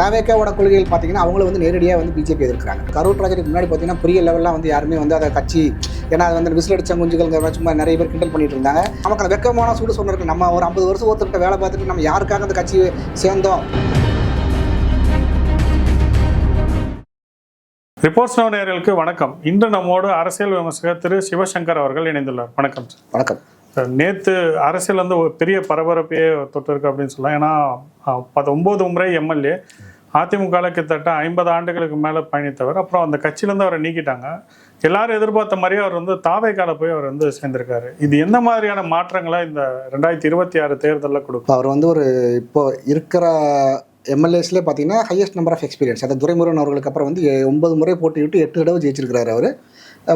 தாவேக்காவோட கொள்கைகள் பார்த்தீங்கன்னா அவங்கள வந்து நேரடியாக வந்து பிஜேபி எதிர்க்கிறாங்க. கரூர் ப்ராஜெக்ட் முன்னாடி பார்த்தீங்கன்னா பெரிய லெவல்லாம் வந்து யாருமே வந்து அதை கட்சி ஏன்னா அது வந்து விசில் அடிச்ச குஞ்சுகள் சும்மா நிறைய பேர் கிண்டல் பண்ணிட்டு இருந்தாங்க. நமக்கு அந்த வெக்கமான சூடு சொன்னிருக்கு நம்ம ஒரு ஐம்பது வருஷம் ஒருத்தர்கிட்ட வேலை பார்த்துட்டு நம்ம யாருக்காக அந்த கட்சி சேர்ந்தோம்? ரிப்போர்ட்ஸ் நவ் நேயர்களுக்கு வணக்கம். இன்று நம்மோடு அரசியல் விமர்சகர் திரு சிவசங்கர் அவர்கள் இணைந்துள்ளார். வணக்கம். வணக்கம். நேற்று அரசியல் வந்து ஒரு பெரிய பரபரப்பையே தொட்டிருக்கு அப்படின்னு சொல்லலாம். ஏன்னா அஹ், பத்து முறை எம்எல்ஏ அதிமுகவில் கிட்டத்தட்ட ஐம்பது ஆண்டுகளுக்கு மேலே பயணித்தவர். அப்புறம் அந்த கட்சியிலேருந்து அவரை நீக்கிட்டாங்க. எல்லாரும் எதிர்பார்த்த மாதிரியே அவர் வந்து தாவைக்கால போய் அவர் வந்து சேர்ந்திருக்காரு. இது எந்த மாதிரியான மாற்றங்களை இந்த ரெண்டாயிரத்தி இருபத்தி ஆறு தேர்தலில் கொடுக்கும்? அவர் வந்து ஒரு இப்போ இருக்கிற எம்எல்ஏஸ்லேயே பார்த்தீங்கன்னா ஹையஸ்ட் நம்பர் ஆஃப் எக்ஸ்பீரியன்ஸ் அந்த துரைமுருகன் அவர்களுக்கு அப்புறம் வந்து ஒன்பது முறை போட்டியிட்டு எட்டு தடவை ஜெயிச்சிருக்கிறாரு அவர்.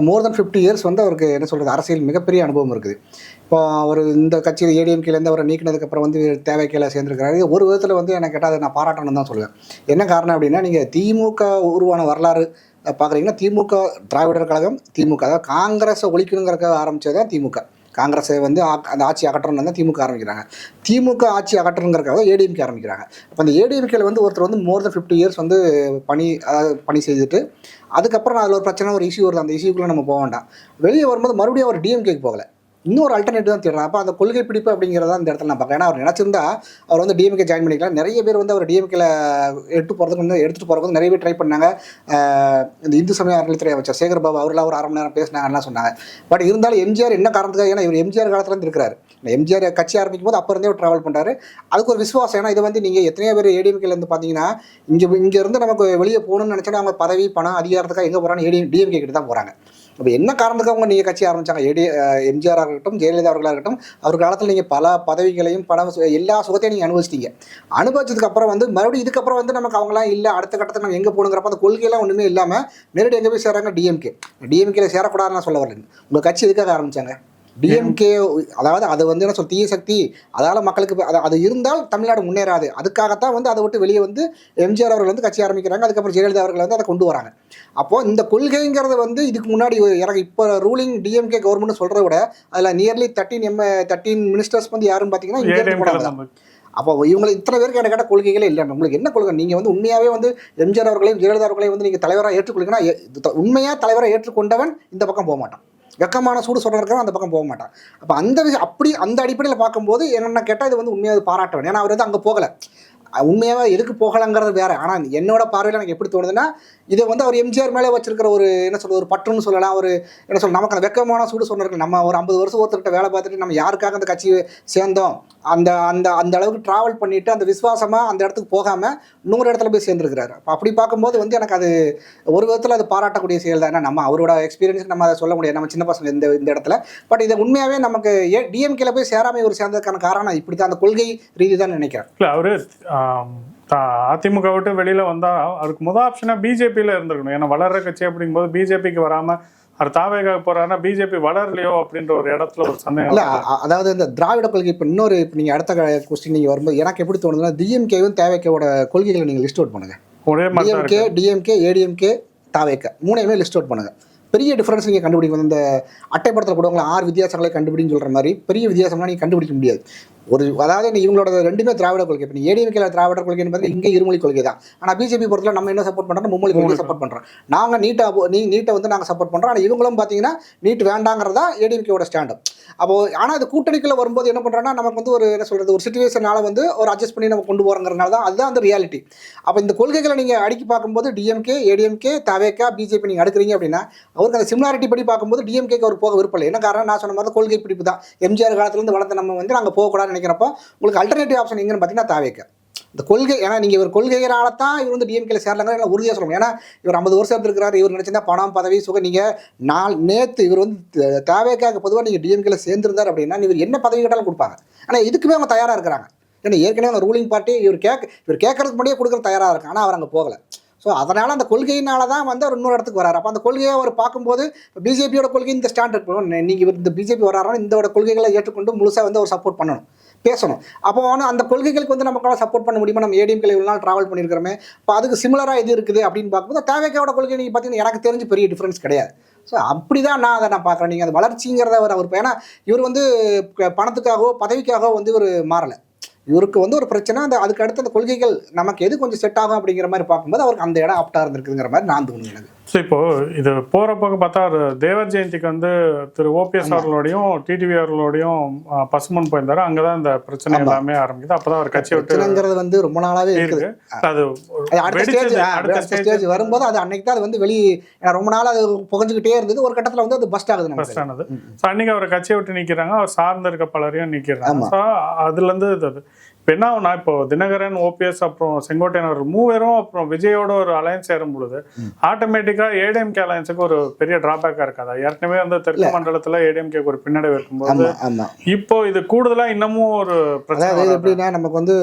மோர் தென் ஃபிஃப்டி இயர்ஸ் வந்து அவருக்கு என்ன சொல்கிறது அரசியல் மிகப்பெரிய அனுபவம் இருக்குது. இப்போ அவர் இந்த கட்சியில் ஏடிஎம்கேலேருந்து அவரை நீக்கினதுக்கப்புறம் வந்து தேவைக்கையில் சேர்ந்துருக்கிறாரு. ஒரு விதத்தில் வந்து எனக்கு கேட்டால் அதை நான் பாராட்டணும் தான் சொல்லுவேன். என்ன காரணம் அப்படின்னா நீங்கள் திமுக உருவான வரலாறு பார்க்குறீங்கன்னா திமுக திராவிடர் கழகம் திமுக அதாவது காங்கிரஸை ஒழிக்கணுங்கிறக்க ஆரம்பிச்சது தான் திமுக. காங்கிரஸை வந்து ஆ- அந்த ஆட்சி அகற்றணும் தான் திமுக ஆரம்பிக்கிறாங்க. திமுக ஆட்சி அகற்றணுங்கிறக்காக ஏடிஎம்கே ஆரம்பிக்கிறாங்க. அப்போ அந்த ஏடிஎம்கேல வந்து ஒருத்தர் வந்து மோர் தென் ஃபிஃப்டி இயர்ஸ் வந்து பணி அதாவது பணி செய்துட்டு அதுக்கப்புறம் அதில் ஒரு பிரச்சனை ஒரு இஷ்யூ வருது. அந்த இஷ்யூக்குள்ளே நம்ம போக வேண்டாம். வெளியே வரும்போது மறுபடியும் அவர் டிஎம்கேக்கு போகலை. இன்னொரு அல்டர்னேட்டிவ் தான் தேடுறாங்க. அப்போ அந்த கொள்கை பிடிப்பு அப்படிங்கிறத இந்த இடத்துல நான் பார்க்குறேன். ஏன்னா அவர் நினச்சிருந்தா அவர் வந்து டிஎம்கே ஜாயின் பண்ணிக்கலாம். நிறைய பேர் வந்து அவர் டிஎம்கேல எடுத்து போகிறதுக்கு வந்து எடுத்துகிட்டு போகிறதுக்கு நிறைய பேர் ட்ரை பண்ணாங்க. இந்த இந்து சமய அறநிலைத்துறை அமைச்சர் சேகர் பாபு அவர்லாம் ஒரு அரை மணி நேரம் பேசினாங்கலாம் சொன்னாங்க. பட் இருந்தாலும் எம்ஜிஆர் என்ன காரணத்துக்காக ஏன்னா இவர் எம்ஜிஆர் காலத்தில் இருந்து இருக்கிறாரு. எம்ஜிஆர் கட்சி ஆரம்பிக்கும் போது அப்போ இருந்தே ட்ராவல் பண்ணுறாரு அதுக்கு ஒரு விசுவாசம். ஏன்னா இது வந்து நீங்கள் எத்தனையோ பேர் ஏடிஎம்கேல இருந்து பார்த்தீங்கன்னா இங்கே இங்கேருந்து நமக்கு வெளியே போகணும்னு நினச்சோன்னா அவங்க பதவி பணம் அதிகாரத்துக்காக எங்கே போகிறான்னு ஏடி டிஎம்கே கிட்ட தான் போகிறாங்க அப்போ என்ன காரணத்துக்கு அவங்க நீங்கள் கட்சி ஆரம்பித்தாங்க ஏடி எம்ஜிஆர் இருக்கட்டும் ஜெயலலிதா அவர்களாக இருக்கட்டும் அவர் காலத்தில் நீங்கள் பல பதவிகளையும் பல எல்லா சுகத்தையும் நீங்கள் அனுபவிச்சிட்டீங்க. அனுபவிச்சதுக்கு அப்புறம் வந்து மறுபடியும் இதுக்கப்புறம் வந்து நமக்கு அவங்களாம் இல்லை அடுத்த கட்டத்தில் நம்ம எங்கே போகணுங்கிறப்ப அந்த கொள்கையெல்லாம் ஒன்றுமே இல்லாமல் நேரடி எங்கே போய் சேராங்க? டிஎம்கே டிஎம்கேல சேரக்கூடாதுன்னு சொல்ல வரல. உங்கள் கட்சி எதுக்காக ஆரம்பித்தாங்க டிஎம்கே அதாவது அது வந்து என்ன சொல் தீய சக்தி அதால் மக்களுக்கு அது அது இருந்தால் தமிழ்நாடு முன்னேறாது. அதுக்காகத்தான் வந்து அதை விட்டு வெளியே வந்து எம்ஜிஆர் அவர்கள் வந்து கட்சி ஆரம்பிக்கிறாங்க. அதுக்கப்புறம் ஜெயலலிதா அவர்கள் வந்து அதை கொண்டு வராங்க. அப்போது இந்த கொள்கைங்கிறது வந்து இதுக்கு முன்னாடி எனக்கு இப்போ ரூலிங் டிஎம்கே கவர்மெண்ட் சொல்கிறத விட அதில் nearly thirteen M thirteen ministers வந்து யாருன்னு பார்த்தீங்கன்னா போனவங்க தான். அப்போ இவங்களை இத்தனை பேருக்கு எனக்கு கொள்கைகளே இல்லை. உங்களுக்கு என்ன கொள்கை? நீங்கள் வந்து உண்மையாகவே வந்து எம்ஜிஆர் அவர்களையும் ஜெயலலிதா அவர்களையும் வந்து நீங்கள் தலைவராக ஏற்றுக்கொள்ளுங்கன்னா உண்மையாக தலைவராக ஏற்றுக்கொண்டவன் இந்த பக்கம் போக மாட்டான் வெக்கமான சூடு சொல்கிறவன் அந்த பக்கம் போக மாட்டான் அப்போ அந்த விஷயம் அப்படி அந்த அடிப்படையில் பார்க்கும்போது என்னென்ன கேட்டால் இது வந்து உண்மையாக பாராட்டுவேன் ஏன்னா அவர் வந்து அங்கே போகலை. உண்மையாகவே எதுக்கு போகலைங்கிறது வேறு. ஆனால் என்னோட பார்வையில் எனக்கு எப்படி தோணுதுன்னா இதை வந்து அவர் எம்ஜிஆர் மேலே வச்சிருக்கிற ஒரு என்ன சொல்ல ஒரு பற்றுன்னு சொல்லலாம். ஒரு என்ன சொல்ல நமக்கு அந்த வெக்கமான சூடு சொன்னிருக்கு நம்ம ஒரு ஐம்பது வருஷம் ஒருத்தர்கிட்ட வேலை பார்த்துட்டு நம்ம யாருக்காக அந்த கட்சி சேர்ந்தோம்? அந்த அந்த அந்த அளவுக்கு ட்ராவல் பண்ணிட்டு அந்த விசுவாசமாக அந்த இடத்துக்கு போகாமல் இன்னொரு இடத்துல போய் சேர்ந்துருக்கிறாரு. அப்போ அப்படி பார்க்கும்போது வந்து எனக்கு அது ஒரு விதத்தில் அது பாராட்டக்கூடிய செயல் தான். ஏன்னா நம்ம அவரோட எக்ஸ்பீரியன்ஸ் நம்ம அதை சொல்ல முடியாது. நம்ம சின்ன பசங்க இந்த இந்த இடத்துல. பட் இதை உண்மையாகவே நமக்கு ஏ டிஎம்கேல போய் சேராமல் இவர் சேர்ந்ததுக்கான காரணம் இப்படி தான் அந்த கொள்கை ரீதி தான் நினைக்கிறேன். இல்லை அவரு அதிமுக விட்டு வெளியில வந்தா அவருக்கு முதல் ஆப்ஷனா பிஜேபியில இருந்திருக்கணும். ஏன்னா வளர்ற கட்சி அப்படிங்கும்போது பிஜேபிக்கு வராம அவர் தாவேக போறாருன்னா பிஜேபி வளரலையோ அப்படின்ற ஒரு இடத்துல ஒரு சந்தேகம் இல்ல அதாவது இந்த திராவிட கொள்கை இப்போ இன்னொரு இப்போ நீங்கள் அடுத்த கொஸ்டின் நீங்கள் வரும்போது எனக்கு எப்படி தோணுதுன்னா டிஎம்கேவும் தேவைக்கோட கொள்கைகளை நீங்கள் லிஸ்ட் அவுட் பண்ணுங்க. ஒரே டிஎம்கே டிஎம்கே ஏடிஎம்கே தாவேக்க மூணையுமே லிஸ்ட் அவுட் பண்ணுங்க. பெரிய டிஃபரன்ஸ் நீங்கள் கண்டுபிடிக்க வந்து இந்த அட்டைப்படத்தில் கூட உங்களை ஆறு வித்தியாசங்களை கண்டுபிடின்னு சொல்கிற மாதிரி பெரிய வித்தியாசம்லாம் நீங்கள் கண்டுபிடிக்க முடியாது. ஒரு அதாவது இவங்களோட ரெண்டுமே திராவிட கொள்கை. இப்போ நீ ஏடிஎம்கேல திராவிட கொள்கைன்னு பார்த்தா இங்கே இருமொழி கொள்கை தான். ஆனால் பிஜேபி பொறுத்தல நம்ம என்ன சப்போர்ட் பண்ணுறோம் மும்மொழி கொள்கை சப்போர்ட் பண்ணுறோம் நாங்கள் நீட்டை நீ நீட்டை வந்து நாங்கள் சப்போர்ட் பண்ணுறோம் ஆனால் இவங்களும் பார்த்தீங்கன்னா நீட் வேண்டாங்கிறதா ஏடிஎம்கேவோட ஸ்டாண்டு அப்போ ஆனால் அது கூட்டணிக்குள்ள வரும்போது என்ன பண்ணுறோன்னா நமக்கு வந்து ஒரு என்ன சொல்கிறது ஒரு சுச்சுவேஷனால வந்து ஒரு அட்ஜஸ்ட் பண்ணி நம்ம கொண்டு போகிறோங்கிறனால தான் அதுதான் அந்த ரியாலிட்டி அப்போ இந்த கொள்கைகளை நீங்கள் அடுக்கி பார்க்கும்போது டிஎம்கே ஏடிஎம்கே தவேக்கா பிஜேபி நீங்கள் அடுக்குறீங்க அப்படின்னா அவருக்கு அந்த சிமிலாரிட்டி படி பார்க்கும்போது டிஎம்கேக்கு அவர் போக விருப்பம் இல்லை. என்ன காரணம் நான் சொன்ன மாதிரி கொள்கை பிடிப்பு தான். எம்ஜிஆர் காலத்துலேருந்து வளர்ந்த நம்ம வந்து நாங்கள் போகக்கூடாதுன்னு நினைக்கிறப்போ உங்களுக்கு அல்டர்னேட்டிவ் ஆப்ஷன் எங்கன்னு பார்த்தீங்கன்னா தாவேக்கா. இந்த கொள்கை ஏன்னா நீங்கள் இவர் கொள்கைகளால தான் இவர் வந்து டிஎம்கேல சேரலங்க எல்லாம் உறுதியாக சொல்லணும். ஏன்னா இவர் ஐம்பது வருஷம் இருந்திருக்கிறார் இவர் நினச்சிருந்தா பணம் பதவி சுகம் நீங்கள் நாள் நேற்று இவர் வந்து தேவைக்காக பொதுவாக நீங்கள் டிஎம்கேல சேர்ந்திருந்தார் அப்படின்னா இவர் என்ன பதவி கேட்டாலும் கொடுப்பாங்க. ஆனால் இதுக்குமே அவங்க தயாராக இருக்கிறாங்க. ஏன்னா ஏற்கனவே அந்த ரூலிங் பார்ட்டி இவர் கேட்க இவர் கேட்கறதுக்கு முன்னாடியே கொடுக்குற தயாராக இருக்காங்க. ஆனால் அவர் அங்கே போகலை. ஸோ அதனால் அந்த கொள்கையினால தான் வந்து அவர் இன்னொரு இடத்துக்கு வராரு அப்போ அந்த கொள்கையை அவர் பார்க்கும்போது பிஜேபியோட கொள்கை இந்த ஸ்டாண்ட் இருக்கணும் நீங்கள் இந்த பிஜேபி வராருன்னா இந்த கொள்கைகளை ஏற்றுக்கொண்டு முழுசாக வந்து அவர் சப்போர்ட் பண்ணணும். பேசணும். அப்போ வந்து அந்த கொள்கைகளுக்கு வந்து நமக்கால சப்போர்ட் பண்ண முடியுமா? நம்ம ஏடிஎம்கில் இவ்வளோ நாள் ட்ராவல் பண்ணியிருக்கிறோமே. இப்போ அதுக்கு சிமிலராக இது இருக்குது அப்படின்னு பார்க்கும்போது தேவைக்காவோட கொள்கை நீங்கள் பார்த்தீங்கன்னா எனக்கு தெரிஞ்சு பெரிய டிஃப்ரென்ஸ் கிடையாது. ஸோ அப்படி தான் நான் அதை நான் பார்க்குறேன். நீங்கள் அந்த வளர்ச்சிங்கிறத அவர் அவர் ஏன்னா இவர் வந்து பணத்துக்காகவோ பதவிக்காகவோ வந்து இவர் மாறலை. இவருக்கு வந்து ஒரு பிரச்சனை அந்த அதுக்கு அடுத்து அந்த கொள்கைகள் நமக்கு எது கொஞ்சம் செட் ஆகும் அப்படிங்கிற மாதிரி பார்க்கும்போது அவருக்கு அந்த இடம் ஆப்டா இருந்திருக்குங்கிற மாதிரி நான் தோணுது எனக்கு. ஸோ இப்போ இது போற பக்கம் பார்த்தா தேவர் ஜெயந்திக்கு வந்து திரு ஓபிஎஸ் அவர்களோடையும் டிடிவி அவர்களோடையும் பசுமன் போயிருந்தாரு. அங்கதான் இந்த பிரச்சனை எல்லாமே ஆரம்பிக்குது. அப்பதான் அவர் கட்சி விட்டு பிரச்சனைங்கிறது வந்து ரொம்ப நாளாவே இருக்குது. இருக்கு. அது அடுத்த. ஸ்டேஜ் வரும்போது அது அன்னைக்கு தான் அது வந்து வெளி ஏன்னா ரொம்ப நாள் அது புகஞ்சுக்கிட்டே இருந்தது. ஒரு கட்டத்துல வந்து அது பஸ்ட் ஆகுது ஃபர்ஸ்ட் ஆனது. ஸோ அன்னைக்கு அவரை கட்சியை விட்டு நிக்கிறாங்க. அவர் சார்ந்து இருக்க பலரையும் நிக்கிறாங்க. ஆமா. ஸோ அதுல இருந்து இது இப்போ என்ன ஆகும்னா இப்போ தினகரன் ஓபிஎஸ் அப்புறம் செங்கோட்டையன் அவர் மூவரும் அப்புறம் விஜயோட ஒரு அலையன்ஸ் சேரும் பொழுது ஆட்டோமேட்டிக்கா ஏடிஎம்கே அலையன்ஸுக்கு ஒரு பெரிய டிராபேக்கா இருக்காதா. ஏற்கனவே வந்து தெற்கு மண்டலத்துல ஏடிஎம்கேக்கு ஒரு பின்னடைவு இருக்கும்போது இப்போ இது கூடுதலா இன்னமும் ஒரு பிரச்சனை அதாவது? எப்படின்னா நமக்கு வந்து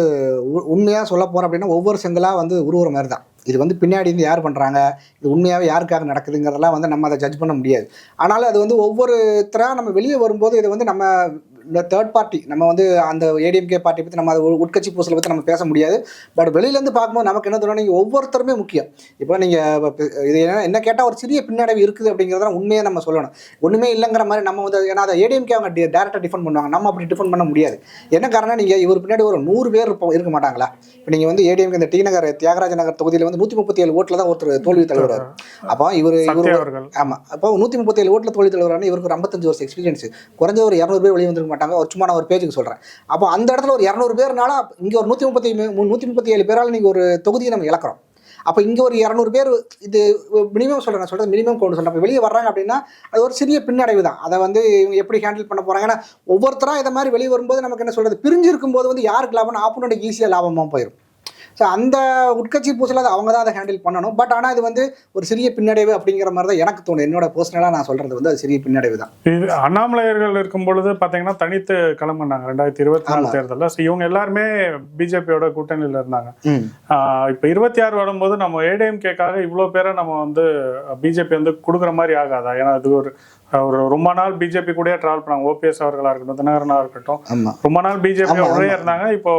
உ- உண்மையா சொல்ல போறோம் அப்படின்னா ஒவ்வொரு செங்கலா வந்து உருவுற மாதிரி தான். இது வந்து பின்னாடி இருந்து யார் பண்றாங்க இது உண்மையாவே யாருக்காக நடக்குதுங்கிறதெல்லாம் வந்து நம்ம அதை ஜட்ஜ் பண்ண முடியாது. ஆனாலும் அது வந்து ஒவ்வொருத்தரா நம்ம வெளியே வரும்போது இது வந்து நம்ம இந்த தேர்ட் பார்ட்டி நம்ம வந்து அந்த ஏடிஎம்கே பார்ட்டி பற்றி நம்ம அது உட்கட்சி பூசலை பற்றி நம்ம பேச முடியாது. பட் வெளியிலேருந்து பார்க்கும்போது நமக்கு என்ன தோணும் நீங்கள் ஒவ்வொருத்தருமே முக்கியம். இப்போ நீங்கள் இது என்ன என்ன கேட்டால் ஒரு சிறிய பின்னடைவு இருக்குது அப்படிங்கிறத உண்மையை நம்ம சொல்லணும். ஒன்றுமே இல்லைங்கிற மாதிரி நம்ம வந்து ஏன்னா அதை ஏடிஎம்கே அவங்க டேரெக்டாக டிஃபன் பண்ணுவாங்க. நம்ம அப்படி டிஃபன் பண்ண முடியாது. என்ன காரணம் நீங்கள் இவர் பின்னாடி ஒரு நூறு பேர் இருப்போம் இருக்க மாட்டாங்களா? இப்போ நீங்கள் வந்து ஏடிஎம்கே இந்த டி நகர் தியாகராஜ நகர் தொகுதியில் வந்து நூற்றி முப்பத்தி ஏழு ஓட்டில் தான் ஒருத்தர் தோல்வி தலைவர் அப்போ இவர் இவர் ஆமாம் அப்போ நூற்றி முப்பத்தி ஏழு ஓட்டில் தோல்வி தலைவரான இவருக்கு ஒரு ஐம்பத்தஞ்சு வருஷம் எக்ஸ்பீரியன்ஸ் குறைஞ்ச ஒரு இரநூறு பேர் வெளியே வந்திருக்க மாட்டாங்க. ஒரு சும்மா நான் ஒரு பேஜுக்கு சொல்கிறேன் அப்போ அந்த இடத்துல ஒரு இரநூறு பேர்னால இங்கே ஒரு நூற்றி முப்பத்தி நூற்றி முப்பத்தி ஏழு பேரால் நீங்கள் ஒரு தொகுதியை நம்ம இழக்கிறோம். அப்போ இங்கே ஒரு இரநூறு பேர் இது மினிமம் சொல்கிறேன் நான் சொல்கிறது மினிமம் கொண்டு சொல்கிறேன் அப்போ வெளியே வர்றாங்க அப்படின்னா அது ஒரு சிறிய பின்னடைவு தான். அதை வந்து இவங்க எப்படி ஹேண்டில் பண்ண போகிறாங்க ஏன்னா ஒவ்வொருத்தராக இதை மாதிரி வெளியே வரும்போது நமக்கு என்ன சொல்கிறது பிரிஞ்சு இருக்கும்போது வந்து யாருக்கு லாபம் ஆப்போனண்ட் ஈஸியாக லாபமாக போயிடும் ஸோ அந்த உட்கட்சி பூசல அது அவங்க தான் அதை ஹேண்டில் பண்ணணும். பட் ஆனால் இது வந்து ஒரு சிறிய பின்னடைவு அப்படிங்கிற மாதிரி தான் எனக்கு தோணும். என்னோட பர்சனலாக நான் சொல்கிறது வந்து அது சிறிய பின்னடைவு தான். இது அண்ணாமலையர்கள் இருக்கும் பொழுது பாத்தீங்கன்னா தனித்து கிளம்புனாங்க. ரெண்டாயிரத்தி இருபத்தி நாலு. தேர்தலில். ஸோ இவங்க எல்லாருமே பிஜேபியோட கூட்டணியில இருந்தாங்க. ஆஹ் இப்ப இருபத்தி ஆறு வரும்போது நம்ம ஏடிஎம்கேக்காக இவ்வளோ பேரை நம்ம வந்து பிஜேபி வந்து கொடுக்குற மாதிரி ஆகாதா? ஏன்னா அது ஒரு ஒரு ரொம்ப நாள் பிஜேபி கூடயே ட்ராவல் பண்ணாங்க. ஓபிஎஸ் அவர்களா இருக்கட்டும் தினகரனா இருக்கட்டும். ரொம்ப நாள் பிஜேபி ஆமா. இருந்தாங்க. இப்போ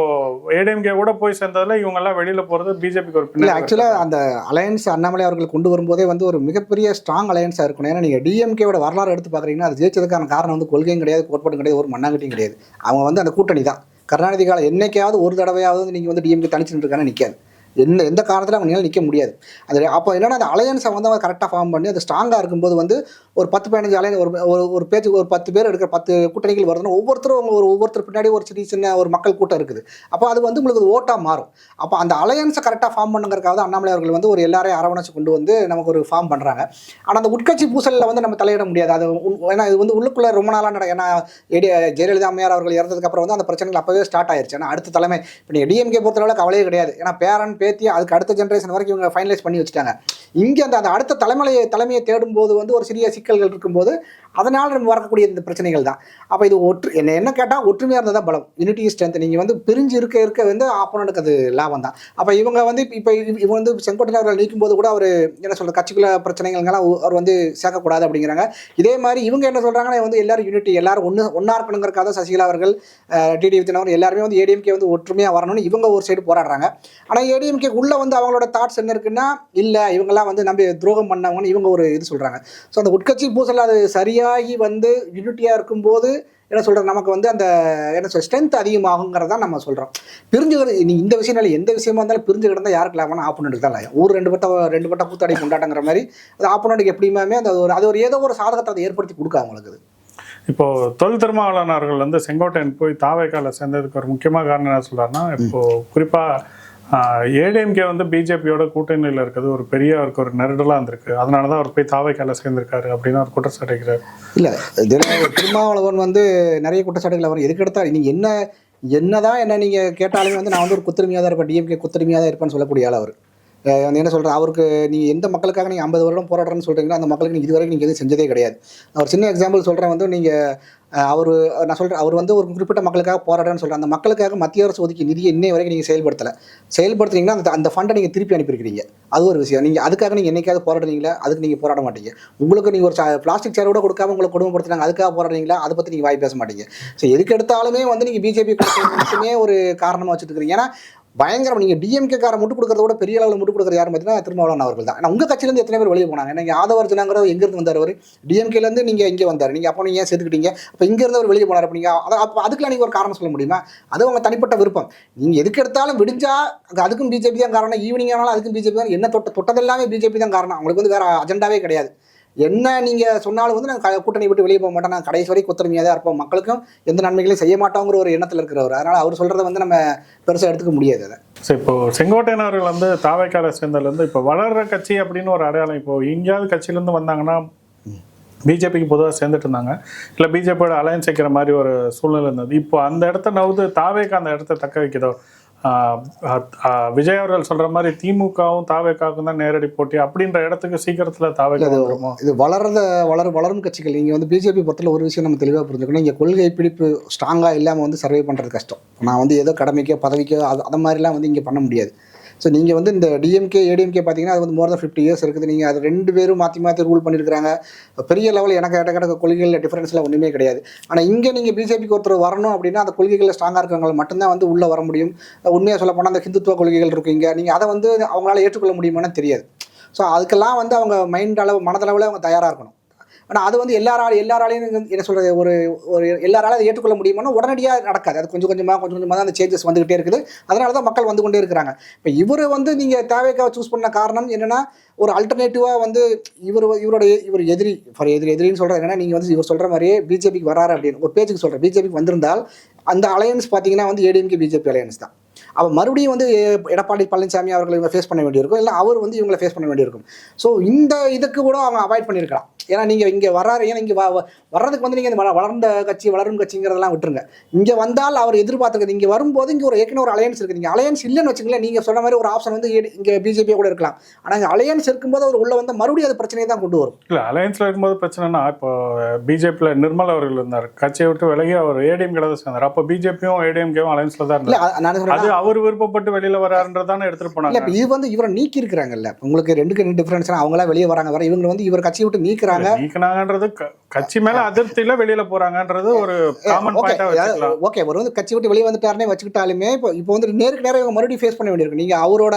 ஏடிஎம்கே கூட போய் சேர்ந்ததுல இவங்க எல்லாம் வெளியில போறது பிஜேபிக்கு ஒரு இல்லை பின்னாடி ஆக்சுவலாக அந்த அலையன்ஸ் அண்ணாமலை அவர்கள் கொண்டு வரும்போதே வந்து ஒரு மிகப்பெரிய ஸ்ட்ராங் அலையன்ஸாக இருக்கணும். ஏன்னா நீங்கள் டிஎம்கேவோட வரலாறு எடுத்து பார்க்குறீங்கன்னா அது ஜெயிச்சதுக்கான காரணம் வந்து கொள்கையும் கிடையாது கோட்பாடும் கிடையாது ஒரு மண்ணாங்கட்டியும் கிடையாது. அவங்க வந்து அந்த கூட்டணி தான் கருணாநிதி காலம் என்னைக்காவது ஒரு தடவையாவது நீங்கள் வந்து டிஎம்கே தனிச்சு நின்றுருக்கானே நிற்காது என்ன எந்த காரணத்தில் அவங்களால நிற்க முடியாது. அது அப்போ என்னன்னா அந்த அலையன்ஸை வந்து அவங்க கரெக்டாக ஃபார்ம் பண்ணி அது ஸ்ட்ராங்காக இருக்கும்போது வந்து ஒரு பத்து பதினஞ்சு அலையன் ஒரு ஒரு ஒரு ஒரு பத்து பேர் எடுக்கிற பத்து கூட்டணிகள் வருதுன்னா ஒவ்வொருத்தரும் அவங்க ஒரு ஒவ்வொருத்தர் பின்னாடி ஒரு சின்ன சின்ன ஒரு மக்கள் கூட்டம் இருக்குது. அப்போ அது வந்து உங்களுக்கு ஓட்டாக மாறும். அப்போ அந்த அலையன்ஸை கரெக்டாக ஃபார்ம் பண்ணுங்கிறக்காக தான் அண்ணாமலை அவர்கள் வந்து ஒரு எல்லாரையும் அரவணைச்சு கொண்டு வந்து நமக்கு ஒரு ஃபார்ம் பண்ணுறாங்க ஆனால் அந்த உட்கட்சி பூசலில் வந்து நம்ம தலையிட முடியாது. அது ஏன்னா இது வந்து உள்ளுக்குள்ளே ரொம்ப நாளாக நட ஏன்னா ஜெயலலிதா அம்மையார் அவர்கள் இறந்ததுக்கு அப்புறம் வந்து அந்த பிரச்சனைகள் அப்போவே ஸ்டார்ட் ஆயிருச்சு. ஏன்னா அடுத்த தலைமை இப்போ நீங்கள் டிஎம்கே பொறுத்தளவு கவலையே கிடையாது. ஏன்னா பேரன் பே பேத்தி அதுக்கு அடுத்த ஜென்ரேஷன் வரைக்கும் இவங்க ஃபைனலைஸ் பண்ணி வச்சுட்டாங்க. இங்கே அந்த அந்த அடுத்த தலைமையை தலைமையை தேடும்போது வந்து ஒரு சிறிய சிக்கல்கள் இருக்கும்போது அதனால் நம்ம வரக்கூடிய இந்த பிரச்சனைகள் தான். அப்போ இது ஒற்று என்ன என்ன கேட்டால் ஒற்றுமையாக இருந்தால் தான் பலம். யூனிட்டி ஸ்ட்ரென்த் நீங்கள் வந்து பிரிஞ்சு இருக்க இருக்க வந்து ஆப்போனனுக்கு அது லாபம் தான். அப்போ இவங்க வந்து இப்போ இவங்க வந்து செங்கோட்டையில் அவர்கள் நீக்கும் போது கூட அவர் என்ன சொல்கிறது கட்சிக்குள்ள பிரச்சனைகள்லாம் அவர் வந்து சேர்க்கக்கூடாது அப்படிங்கிறாங்க. இதே மாதிரி இவங்க என்ன சொல்கிறாங்கன்னா வந்து எல்லாரும் யூனிட்டி எல்லாரும் ஒன்று ஒன்றா இருக்கணுங்கிறக்காக தான் சசிகலா அவர்கள் டிடி வித்தினவர் எல்லாருமே வந்து ஏடிஎம்கே வந்து ஒற்றுமையாக வரணும்னு இவங்க ஒரு சைடு போராடுறாங்க. ஆனால் ஏடி ஏடிஎம்கே உள்ளே வந்து அவங்களோட தாட்ஸ் என்ன இருக்குன்னா இல்லை இவங்கெல்லாம் வந்து நம்பி துரோகம் பண்ணவங்கன்னு இவங்க ஒரு இது சொல்கிறாங்க ஸோ அந்த உட்கட்சி பூசல் அது சரியாகி வந்து யூனிட்டியாக இருக்கும்போது என்ன சொல்கிறது நமக்கு வந்து அந்த என்ன சொல் ஸ்ட்ரென்த் அதிகமாகுங்கிறத நம்ம சொல்கிறோம் பிரிஞ்சு நீ இந்த விஷயம்னால எந்த விஷயமா இருந்தாலும் பிரிஞ்சு கிடந்தால் யாருக்கு லாபம்னா ஆப்போனண்ட்டுக்கு தான் லாயம் ஊர் ரெண்டு பட்ட ரெண்டு பட்ட கூத்தாடி கொண்டாட்டங்கிற மாதிரி அது ஆப்போனண்ட்டுக்கு எப்படியுமே அந்த ஒரு அது ஒரு ஏதோ ஒரு சாதகத்தை அதை ஏற்படுத்தி கொடுக்க அவங்களுக்கு இப்போது இப்போ தொல் வந்து செங்கோட்டையன் போய் தாவைக்கால சேர்ந்ததுக்கு ஒரு முக்கியமான காரணம் என்ன சொல்றாருன்னா இப்போ குறிப்பாக ஏடிஎம்கே வந்து பிஜேபியோட கூட்டணியில் இருக்கிறது ஒரு பெரிய அவருக்கு ஒரு நெருடலாக இருந்திருக்கு. அதனால தான் அவர் போய் தாவைக்கால சேர்ந்திருக்காரு அப்படின்னு அவர் குற்றச்சாட்டு இருக்கிறார் இல்லை தின திருமாவளவன் வந்து நிறைய குற்றச்சாட்டுகள் அவர் எதுக்கு எடுத்தால் நீங்கள் என்ன என்னதான் என்ன நீங்கள் கேட்டாலுமே வந்து நான் வந்து ஒரு குத்திரமையாக தான் இருப்பேன் டிஎம்கே குத்திரமையாக தான் இருப்பேன்னு சொல்லக்கூடிய ஆள் அவர். வந்து என்ன சொல்கிறேன் அவருக்கு நீங்கள் எந்த மக்களுக்காக நீங்கள் ஐம்பது வருடம் போராடுறேன்னு சொல்கிறீங்களோ அந்த மக்களுக்கு நீங்கள் இதுவரைக்கும் நீங்கள் எதுவும் செஞ்சதே கிடையாது. அவர் சின்ன எக்ஸாம்பிள் சொல்கிறேன் வந்து நீங்கள் அவர் நான் சொல்கிறேன் அவர் வந்து ஒரு குறிப்பிட்ட மக்களுக்காக போராடுறேன்னு சொல்கிறேன் அந்த மக்களுக்காக மத்திய அரசு ஒதுக்கி நிதியை இன்னை வரைக்கும் நீங்கள் செயல்படுத்தலை. செயல்படுத்துனீங்கன்னா அந்த அந்த ஃபண்டை நீங்கள் திருப்பி அனுப்பியிருக்கிறீங்க. அது ஒரு விஷயம். நீங்கள் அதுக்காக நீங்கள் என்னைக்காவது போராடுறீங்களா? அதுக்கு நீங்கள் போராட மாட்டீங்க. உங்களுக்கு நீங்கள் ஒரு பிளாஸ்டிக் சேர் கூட கொடுக்காம உங்களை கொடுமைப்படுத்துனாங்க அதுக்காக போராடுறீங்களா? அதை பற்றி நீங்கள் வாய் பேச மாட்டீங்க. ஸோ எதுக்கு எடுத்தாலுமே வந்து நீங்கள் பிஜேபி மட்டுமே ஒரு காரணமாக வச்சுட்டு இருக்கிறீங்க ஏன்னா பயங்கரம். நீங்கள் டிஎம்கே காரை முட்டு கொடுக்கறத விட பெரிய அளவில் முட்டு கொடுக்குற யாரும் பார்த்தீங்கன்னா திருமாவளவன் அவர்கள் தான். ஆனால் உங்கள் கட்சியிலேருந்து எத்தனை பேர் வெளியே போனாங்க? ஏன்னா ஆதவர்ஜனாங்கிறவர் எங்கேருந்து வந்தார் அவர்? டிஎம்கேலேருந்து நீங்கள் இங்கே வந்தார். நீங்கள் அப்போ நீங்கள் ஏன் சேர்த்துக்கிட்டீங்க அப்போ இங்கேருந்து அவர் வெளியே போனார் அப்போ நீங்கள் அதை அப்போ அதுக்கெல்லாம் நீங்கள் ஒரு காரணம் சொல்ல முடியுமா? அது அவங்க தனிப்பட்ட விருப்பம். நீங்கள் எதுக்கு எடுத்தாலும் விடிஞ்சா அது அதுக்கும் பிஜேபி தான் காரணம். ஈவினிங் ஆனாலும் அதுக்கும் பிஜேபி தான். என்ன தொட்ட தொட்டதெல்லாமே பிஜேபி தான் காரணம். அவங்களுக்கு வந்து வேறு அஜெண்டாவே கிடையாது. என்ன நீங்கள் சொன்னாலும் வந்து நாங்கள் கூட்டணி விட்டு வெளியே போக மாட்டோம். நான் கடைசி வரைக்கும் கொத்தரமையாக தான் இருப்போம். மக்களுக்கும் எந்த நன்மைகளையும் செய்ய மாட்டோங்கிற ஒரு எண்ணத்தில் இருக்கிறவர். அதனால் அவர் சொல்கிறத வந்து நம்ம பெருசாக எடுத்துக்க முடியாது அதை. ஸோ இப்போ செங்கோட்டையன் அவர்கள் வந்து தாவைக்கால சேர்ந்ததுலேருந்து இப்போ வளர்ற கட்சி அப்படின்னு ஒரு அடையாளம். இப்போ எங்கேயாவது கட்சியிலேருந்து வந்தாங்கன்னா பிஜேபிக்கு பொதுவாக சேர்ந்துட்டு இருந்தாங்க. இல்லை பிஜேபியோட அலையன்ஸ் வைக்கிற மாதிரி ஒரு சூழ்நிலை இருந்தது. இப்போ அந்த இடத்த நவுது தாவேக்கு அந்த இடத்த தக்க வைக்கிறதோ விஜய் அவர்கள் சொல்ற மாதிரி திமுகவும் தாவேக்காவுக்கும் தான் நேரடி போட்டி. அப்படின்ற இடத்துக்கு சீக்கிரத்துல தாவேக்கா வந்துருமோ? இது வளர்றத வளரும் வளரும் கட்சிகள். நீங்கள் வந்து பிஜேபி பொறுத்தல ஒரு விஷயம் நம்ம தெளிவாக புரிஞ்சுக்கணும். இங்கே கொள்கை பிடிப்பு ஸ்ட்ராங்காக இல்லாமல் வந்து சர்வே பண்ணுறது கஷ்டம். நான் வந்து ஏதோ கடமைக்கோ பதவிக்கோ அது அந்த மாதிரிலாம் வந்து இங்கே பண்ண முடியாது. ஸோ நீங்கள் வந்து இந்த டிஎம்கே ஏடிஎம்கே பார்த்தீங்கன்னா அது வந்து மோர் தன் ஃபிஃப்டி இயர்ஸ் இருக்குது. நீங்கள் அது ரெண்டு பேரும் மாற்றி மாற்றி ரூல் பண்ணியிருக்காங்க பெரிய லெவலில் எனக்கு கிட்ட கிடக்க கொள்கைகளில் டிஃப்ரென்ஸில் ஒன்றுமே கிடையாது. ஆனால் இங்கே நீங்கள் பிஜேபிக்கு ஒருத்தர் வரணும் அப்படின்னா அந்த கொள்கைகளில் ஸ்ட்ராங்காக இருக்கிறவங்க மட்டும்தான் வந்து உள்ளே வர முடியும். உண்மையாக சொல்லப்போனால் அந்த ஹிந்துத்துவ கொள்கைகள் இருக்கீங்க நீங்கள் அதை வந்து அவங்களால ஏற்றுக்கொள்ள முடியுமான்னு தெரியாது. ஸோ அதுக்கெல்லாம் வந்து அவங்க மைண்ட் அளவு மனதளவில் அவங்க தயாராக இருக்கணும். ஆனால் அது வந்து எல்லாரால எல்லாராலையும் என்ன சொல்கிறது ஒரு ஒரு எல்லாராலும் அதை ஏற்றுக்கொள்ள முடியுமானா உடனடியாக நடக்காது. அது கொஞ்சம் கொஞ்சமாக கொஞ்சம் கொஞ்சமாக தான் அந்த சேஞ்சஸ் வந்துகிட்டே இருக்குது. அதனால தான் மக்கள் வந்து கொண்டே இருக்கிறாங்க. இப்போ இவர் வந்து நீங்கள் தேவைக்காக சூஸ் பண்ண காரணம் என்னென்னா ஒரு அல்டர்னேட்டிவாக வந்து இவர் இவருடைய இவர் எதிரி ஃபார் எதிரி எதிரின்னு சொல்கிறது என்னென்னா நீங்கள் வந்து இவர் சொல்கிற மாதிரியே பிஜேபிக்கு வராரு அப்படின்னு ஒரு பேச்சுக்கு சொல்கிறேன் பிஜேபிக்கு வந்திருந்தால் அந்த அலையன்ஸ் பார்த்தீங்கன்னா வந்து ஏடிஎம்கே பிஜேபி அலையன்ஸ் தான். அப்போ மறுபடியும் வந்து எடப்பாடி பழனிசாமி அவர்களை இவங்க ஃபேஸ் பண்ண வேண்டியிருக்கும். இல்லை அவர் வந்து இவங்களை ஃபேஸ் பண்ண வேண்டியிருக்கும். ஸோ இந்த இதுக்கு கூட அவங்க அவாய்ட் பண்ணியிருக்கலாம். ஏன்னா நீங்கள் இங்கே வர்றாரு ஏன்னா இங்கே வர்றதுக்கு வந்து நீங்கள் இந்த வள- வளர்ந்த கட்சி வளரும் கட்சிங்கிறதெல்லாம் விட்டுருங்க. இங்கே வந்தால் அவர் எதிர்பார்த்துருக்குது இங்கே வரும்போது இங்கே ஒரு ஏற்கனவே ஒரு அலையன்ஸ் இருக்குது நீங்கள் அலையன்ஸ் இல்லைன்னு வச்சுங்களேன் நீங்கள் சொன்ன மாதிரி ஒரு ஆப்ஷன் வந்து இங்கே பிஜேபியாக கூட இருக்கலாம். ஆனால் இங்கே அலையன்ஸ் இருக்கும்போது அவர் உள்ள வந்து மறுபடியும் அது பிரச்சனையை தான் கொண்டு வரும். இல்ல அலையன்ஸ்ல இருக்கும்போது பிரச்சனைனா இப்போ பிஜேபியில நிர்மல் அவர்கள் இருந்தார். கட்சியை விட்டு விலகி அவர் ஏடிஎம்கே தான் சேர்ந்தார். அப்போ பிஜேபியும் ஏடிஎம்கேவும் அலையன்ஸ்ல தான் இல்லை நான் அவர் விருப்பப்பட்டு வெளியில வராருன்றதானே எடுத்துட்டு போனாங்க. இப்ப இது வந்து இவரை நீக்கி இருக்கிறாங்கல்ல உங்களுக்கு ரெண்டுக்கு ரெண்டு டிஃபரன்ஸ் அவங்களா வெளியே வராங்க. வர இவங்க வந்து இவர் கட்சியை விட்டு நீக்குறாங்க. நீக்கினாங்கன்றது கட்சி மேல அதிருப்தியில வெளியில போறாங்கன்றது ஒரு காமன் ஓகே பாயிண்டா வச்சுக்கலாம். ஓகே அவர் வந்து கட்சி விட்டு வெளியே வந்துட்டாருனே வச்சுக்கிட்டாலுமே இப்போ இப்போ வந்து நேருக்கு நேரம் இவங்க மறுபடியும் ஃபேஸ் பண்ண வேண்டியிருக்கு. நீங்க அவரோட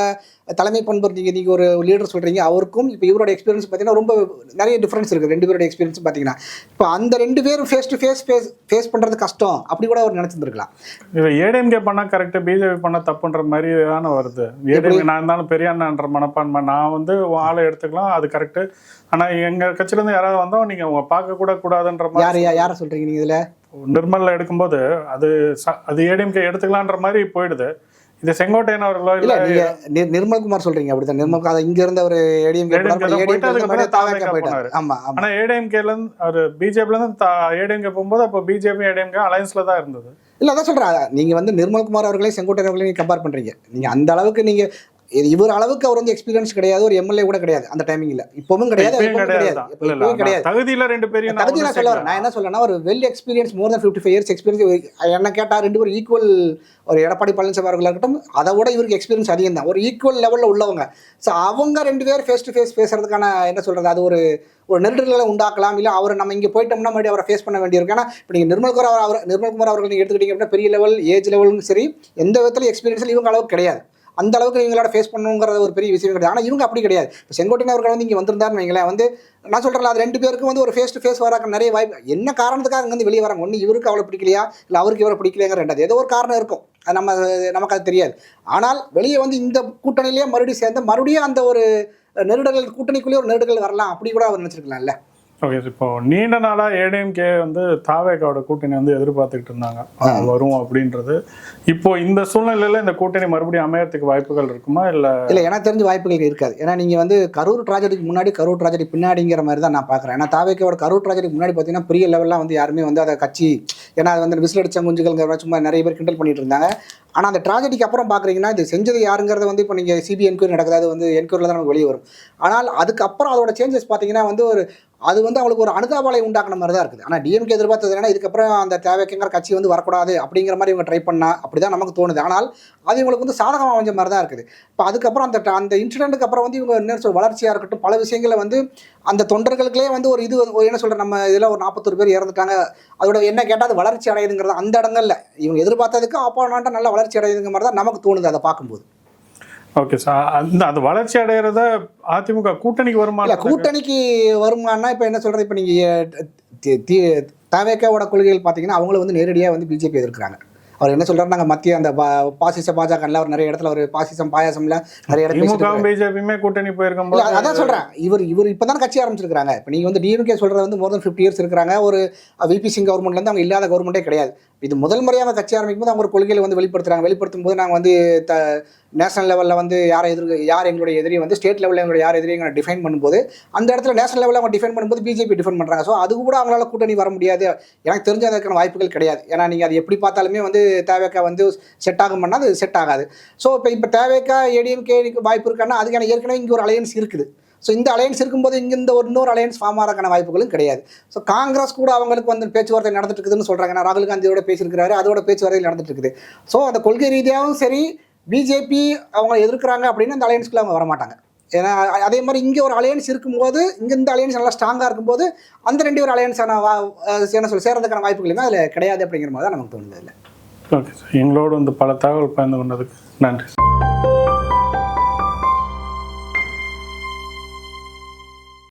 தலைமை பண்பு நீங்க நீங்க ஒரு லீடர் சொல்றீங்க. அவருக்கும் இப்போ இவரோட எக்ஸ்பீரியன்ஸ் பார்த்தீங்கன்னா ரொம்ப நிறைய டிஃபரன்ஸ் இருக்கு. ரெண்டு பேரோட எக்ஸ்பீரியன்ஸ் பார்த்தீங்கன்னா. இப்போ அந்த ரெண்டு பேரும் face to face face face பண்றது கஷ்டம். அப்படி கூட அவர் நினைச்சிருந்துருக்கலாம். இது ஏடிஎம்கே பண்ணா கரெக்ட் பிஜேபி பண்ணா தப்புன்ற மாதிரி தானே வருது ஏடிஎம்கே நான் இருந்தாலும் பெரிய அண்ணான்ற மனப்பான்மை. நான் வந்து ஆளை எடுத்துக்கலாம் அது கரெக்ட் ஆனா எங்க கட்சியில இருந்து யாராவது வந்தா நீங்க உங்க பார்க்க கூட கூடாதுன்ற மாதிரி யாரை சொல்றீங்க. நீங்க இதுல? நிர்மல்ல எடுக்கும்போது அது அது ஏடிஎம்கே எடுத்துக்கலான்ற மாதிரி போயிடுது. இது செங்கோட்டையன் அவர்களோ இல்ல நீங்க நிர்- நிர்மல்குமார் சொல்றீங்க அப்படிதான் நிர்மல் அதை இங்க இருந்த ஒரு ஏடிஎம் ADMK தான் போயிட்டு அதுக்கப்புறம் தாவேக்கா போயிட்டாரு போனாரு. ஆமா ஆமா. ஆனா ஏடிஎம்கேல இருந்து அவர் பிஜேபில இருந்து ஏடிஎம்கே போகும்போது அப்போ பிஜேபி ஏடிஎம்கே அலையன்ஸ்ல தான் இருந்தது. இல்லை அதான் சொல்கிறேன் நீங்க வந்து நிர்மல்குமார் அவர்களையும் செங்கோட்டையன் அவர்களையும் கம்பேர் பண்ணுறீங்க நீங்க அந்த அளவுக்கு நீங்க இவர் அளவுக்கு அவர் வந்து எக்ஸ்பீரியன்ஸ் கிடையாது. ஒரு எம்எல்ஏ கூட கிடையாது. அந்த டைமிங்ல இப்பவும் கிடையாது கிடையாது. கிடையாது. தான். தகுதியில ரெண்டு பேரையும் நான் தகுதி ஒண்ணு நான் சொல்ல. நான் என்ன சொல்லனா ஒரு well experience more than fifty five years experience என்ன கேட்டா ரெண்டு பேரும் ஈக்குவல் ஒரு எடப்பாடி பழனிசாமி அவர்களாக இருக்கட்டும் அதை விட இவருக்கு எக்ஸ்பீரியன்ஸ் அதிகம் தான். ஒரு ஈக்குவல் லெவலில் உள்ளவங்க. ஸோ அவங்க ரெண்டு பேர் ஃபேஸ் டு ஃபேஸ் பேசுறதுக்கான என்ன சொல்றது அது ஒரு ஒரு நெருடல்களை உண்டாக்கலாம். இல்லை அவர் நம்ம இங்கே போயிட்டோம்னா மறுபடியும் அவரை ஃபேஸ் பண்ண வேண்டியிருக்கும் ஏன்னா இப்போ நீங்கள் நிர்மல்குமார் அவர் அவர் நிர்மல்குமார் அவர்கள் நீங்கள் எடுத்துக்கிட்டீங்க அப்படின்னா பெரிய லெவல் ஏஜ் லெவலும் சரி எந்த விதத்தில் எக்ஸ்பீரியன்ஸில் இவங்க அளவுக்கு கிடையாது. அந்த அளவுக்கு இவங்களோட ஃபேஸ் பண்ணுங்கிறது ஒரு பெரிய விஷயம் கிடையாது. ஆனால் இவங்க அப்படி கிடையாது. இப்போ செங்கோட்டையன் அவர்கள் வந்து இங்கே வந்திருந்தாருன்னு வைங்களேன் வந்து நான் சொல்கிறேன் அது ரெண்டு பேருக்கும் வந்து ஒரு ஃபேஸ் டு ஃபேஸ் வராங்க நிறைய வாய்ப்பு என்ன காரணத்துக்காக அங்கே வந்து வெளியே வராங்க? ஒன்று இவருக்கு அவ்வளோ பிடிக்கலையா? இல்லை அவருக்கு இவரை பிடிக்கலையாங்க ரெண்டாவது ஏதோ ஒரு காரணம் இருக்கும். அது நம்ம நமக்கு அது தெரியாது. ஆனால் வெளியே வந்து இந்த கூட்டணியிலேயே மறுபடியும் சேர்ந்து மறுபடியும் அந்த ஒரு நெருடல் கூட்டணிக்குள்ளேயே ஒரு நெருடல் வரலாம் அப்படி கூட அவர் நினச்சிருக்கலாம்ல. ஓகே இப்போ நீண்ட நாளா ஏடிஎம்கே வந்து தாவேக்காவோட கூட்டணி வந்து எதிர்பார்த்துக்கிட்டு இருந்தாங்க. வரும் அப்படின்றது. இப்போ இந்த சூழ்நிலையில இந்த கூட்டணி மறுபடியும் அமையறதுக்கு வாய்ப்புகள் இருக்குமா? இல்ல இல்லை எனக்கு தெரிஞ்ச வாய்ப்புகள் இருக்காது. ஏன்னா நீங்கள் வந்து கரூர் ட்ராஜடிக்கு முன்னாடி கரூர் ட்ராஜடி பின்னாடிங்கிற மாதிரி தான் நான் பார்க்குறேன். ஏன்னா தாவேக்கோட கரூர் ட்ராஜடிக்கு முன்னாடி பார்த்தீங்கன்னா பெரிய லெவல்லாம் வந்து யாருமே வந்து அதை கட்சி ஏன்னா அது வந்து விசில் அடிச்ச குஞ்சுகள்ங்கிற சும்மா நிறைய பேர் கிண்டல் பண்ணிட்டு இருந்தாங்க. ஆனால் அந்த ட்ராஜடிக்கு அப்புறம் பார்க்குறீங்கன்னா இது செஞ்சது யாருங்கிறத வந்து இப்போ நீங்கள் சிபிஐ என்கொயரி நடக்குது. அது வந்து என்கொயரியில் தான் நமக்கு வெளியே வரும். ஆனால் அதுக்கப்புறம் அதோட சேஞ்சஸ் பார்த்தீங்கன்னா வந்து ஒரு அது வந்து அவளுக்கு ஒரு அனுதாபாலை உண்டாக்குன மாதிரி தான் இருக்குது. ஆனால் டிஎம்கே எதிர்பார்த்தது என்னன்னா இதுக்கப்புறம் அந்த தேவைக்குங்கிற கட்சி வந்து வரக்கூடாது அப்படிங்கிற மாதிரி இவங்க ட்ரை பண்ணால் அப்படி தான் நமக்கு தோணுது. ஆனால் அது இவங்களுக்கு வந்து சாதகமாக அமைஞ்ச மாதிரி தான் இருக்குது. இப்போ அதுக்கப்புறம் அந்த அந்த இன்சிடென்ட்டுக்கு அப்புறம் வந்து இவங்க என்ன சொல் வளர்ச்சியாக இருக்கட்டும் பல விஷயங்களை வந்து அந்த தொண்டர்களுக்குள்ளே வந்து ஒரு இது ஒரு என்ன சொல்கிற நம்ம இதில் ஒரு நாற்பத்தொரு பேர் இறந்துட்டாங்க. அதோட என்ன கேட்டால் அது வளர்ச்சி அடையுதுங்கிறது அந்த இடங்களில். இவங்க எதிர்பார்த்ததுக்கு அப்போ நல்ல வளர்ச்சி அடையுதுங்கிற மாதிரி தான் நமக்கு தோணுது. அதை பார்க்கும்போது. ஓகே சார் அந்த அது வளர்ச்சி அடைகிறத அதிமுக கூட்டணிக்கு வருமா இல்ல கூட்டணிக்கு வருமானா இப்போ என்ன சொல்றது? இப்போ நீங்கள் தவேக்காவோட கொள்கைகள் பார்த்தீங்கன்னா அவங்களும் வந்து நேரடியாக வந்து பிஜேபி எதிர்க்கிறாங்க. அவர் என்ன சொல்றாரு நாங்கள் மத்திய அந்த பாசிச பாஜகல அவர் நிறைய இடத்துல ஒரு பாசிசம் பாயாசம்ல நிறைய இடத்துல பிஜேபியுமே கூட்டணி போயிருக்கும் அதான் சொல்றேன். இவர் இவர் இப்பதான் கட்சி ஆரம்பிச்சிருக்காங்க இப்போ நீங்க வந்து டிஎம்கே சொல்றது வந்து மோர் தென் ஃபிஃப்டி இயர்ஸ் இருக்கிறாங்க. ஒரு விபி சிங் கவர்மெண்ட்ல இருந்து அவங்க இல்லாத கவர்மெண்ட்டே கிடையாது. இது முதல் முறையாக கட்சி ஆரம்பிக்கும் போது அவங்க ஒரு கொள்கைகளை வந்து வெளிப்படுத்துறாங்க. வெளிப்படுத்தும் போது நாங்கள் வந்து த நேஷனல் லெவலில் வந்து யாரை எதிர் யார் எங்களுடைய எதிரி வந்து ஸ்டேட் லெவலில் எங்களுடைய யார் எதிரி எங்களை டிஃபைன் பண்ணும்போது அந்த இடத்துல நேஷனல் லெவலில் அவங்க டிஃபைன் பண்ணும்போது பிஜேபி டிஃபைன் பண்ணுறாங்க ஸோ அது கூட அவங்களால கூட்டணி வர முடியாது. எனக்கு தெரிஞ்ச அதற்கான வாய்ப்புகள் கிடையாது. ஏன்னா நீங்கள் அது எப்படி பார்த்தாலுமே வந்து தேவைக்கா வந்து செட் ஆகும் பண்ணால் அது செட் ஆகாது. ஸோ இப்போ இப்போ தேவைக்கா ஏடிஎம்கே வாய்ப்பு இருக்கான்னா அதுக்கான ஏற்கனவே இங்கே ஒரு அலையன்ஸ் இருக்குது. ஸோ இந்த அலையன்ஸ் இருக்கும்போது இங்கே இந்த ஒரு இன்னொரு அலையன்ஸ் ஃபார்ம் ஆகிறதுக்கான வாய்ப்புகளும் கிடையாது. ஸோ காங்கிரஸ் கூட அவங்களுக்கு வந்து பேச்சுவார்த்தை நடந்துட்டு இருக்குதுன்னு சொல்கிறாங்க ராகுல் காந்தியோட பேசியிருக்கிறாரு அதோட பேச்சுவார்த்தை நடந்துட்டு இருக்குது ஸோ அந்த கொள்கை ரீதியாகவும் சரி பிஜேபி அவங்க எதிர்க்கிறாங்க அப்படின்னு அந்த அலையன்ஸ்க்குள்ளே அவங்க வரமாட்டாங்க. ஏன்னா அதே மாதிரி இங்கே ஒரு அலையன்ஸ் இருக்கும்போது இங்கே இந்த அலையன்ஸ் நல்லா ஸ்ட்ராங்காக இருக்கும்போது அந்த ரெண்டு ஒரு அலையன்ஸான வா என்ன சொல்ல சேர்றதுக்கான வாய்ப்புகளுமே அதில் கிடையாது அப்படிங்கிற மாதிரி தான் நமக்கு தோணுது இல்லை ஓகே சார் எங்களோடு வந்து பல தகவல் பயந்து கொண்டதுக்கு நன்றி